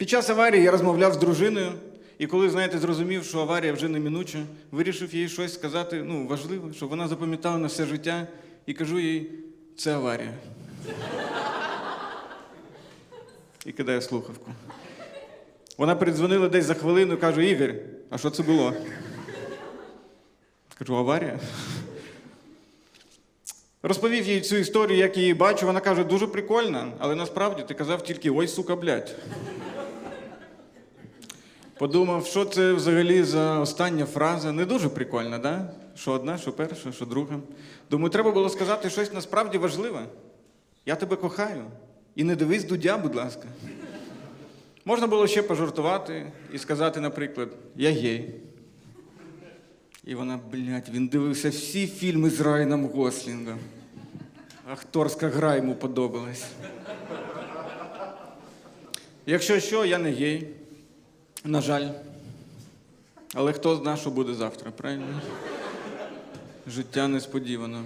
Під час аварії я розмовляв з дружиною, і коли, знаєте, зрозумів, що аварія вже неминуча, вирішив їй щось сказати ну, важливе, щоб вона запам'ятала на все життя, і кажу їй, це аварія. І кидаю слухавку. Вона передзвонила десь за хвилину, каже: Ігор, а що це було? Кажу, аварія. Розповів їй цю історію, як її бачу. Вона каже, дуже прикольно, але насправді ти казав тільки ой, сука, блядь. Подумав, що це взагалі за остання фраза. Не дуже прикольна, да? Що одна, що перша, що друга. Думаю, треба було сказати щось насправді важливе. Я тебе кохаю. І не дивись дудя, будь ласка. Можна було ще пожартувати і сказати, наприклад, я гей. І вона, блядь, він дивився всі фільми з Райаном Гослінгом. Акторська гра йому подобалась. Якщо що, я не гей. На жаль. Але хто знає, що буде завтра, правильно? Життя несподівано.